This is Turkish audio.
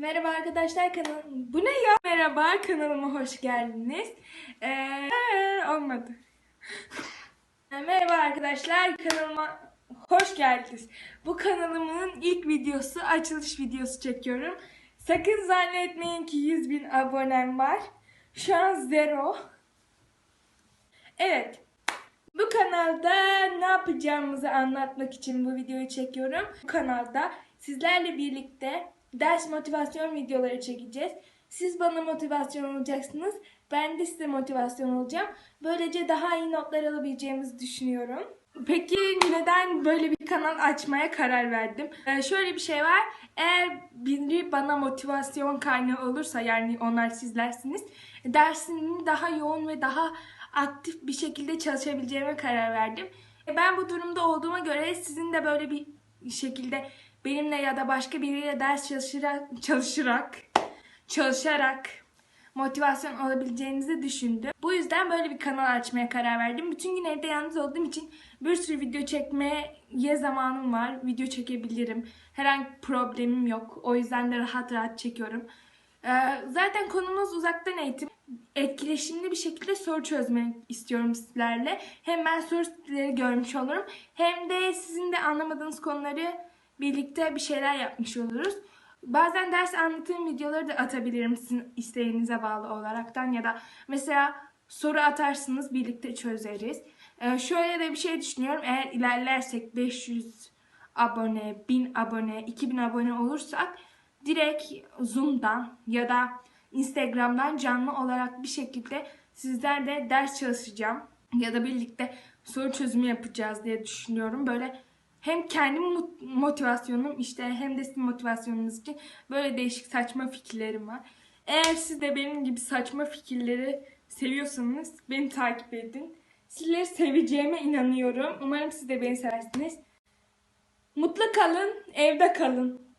Merhaba arkadaşlar kanalım. Bu ne ya? Merhaba kanalıma hoş geldiniz. Ee, olmadı. Merhaba arkadaşlar kanalıma hoş geldiniz. Bu kanalımın ilk videosu, açılış videosu çekiyorum. Sakın zannetmeyin ki 100 bin abonem var. Şu an zero. Evet. Bu kanalda ne yapacağımızı anlatmak için bu videoyu çekiyorum. Bu kanalda sizlerle birlikte ders motivasyon videoları çekeceğiz. Siz bana motivasyon olacaksınız. Ben de size motivasyon olacağım. Böylece daha iyi notlar alabileceğimizi düşünüyorum. Peki neden böyle bir kanal açmaya karar verdim? Ee, şöyle bir şey var. Eğer biri bana motivasyon kaynağı olursa yani onlar sizlersiniz. Dersini daha yoğun ve daha aktif bir şekilde çalışabileceğime karar verdim. E, Ben bu durumda olduğuma göre sizin de böyle bir şekilde benimle ya da başka biriyle ders çalışarak çalışarak çalışarak motivasyon alabileceğinizi düşündüm. Bu yüzden böyle bir kanal açmaya karar verdim. Bütün gün evde yalnız olduğum için bir sürü video çekmeye zamanım var. Video çekebilirim. Herhangi bir problemim yok. O yüzden de rahat rahat çekiyorum. Ee, zaten konumuz uzaktan eğitim. Etkileşimli bir şekilde soru çözmek istiyorum sizlerle. Hem ben soru görmüş olurum. Hem de sizin de anlamadığınız konuları birlikte bir şeyler yapmış oluruz. Bazen ders anlatım videoları da atabilirim sizin isteğinize bağlı olaraktan ya da mesela soru atarsınız birlikte çözeriz. Ee, şöyle de bir şey düşünüyorum. Eğer ilerlersek 500 abone, 1000 abone, 2000 abone olursak direkt Zoom'dan ya da Instagram'dan canlı olarak bir şekilde sizlerle ders çalışacağım ya da birlikte soru çözümü yapacağız diye düşünüyorum. Böyle hem kendim mut- motivasyonum işte hem de sizin motivasyonunuz için böyle değişik saçma fikirlerim var. Eğer siz de benim gibi saçma fikirleri seviyorsanız beni takip edin. Sizleri seveceğime inanıyorum. Umarım siz de beni seversiniz. Mutlu kalın, evde kalın.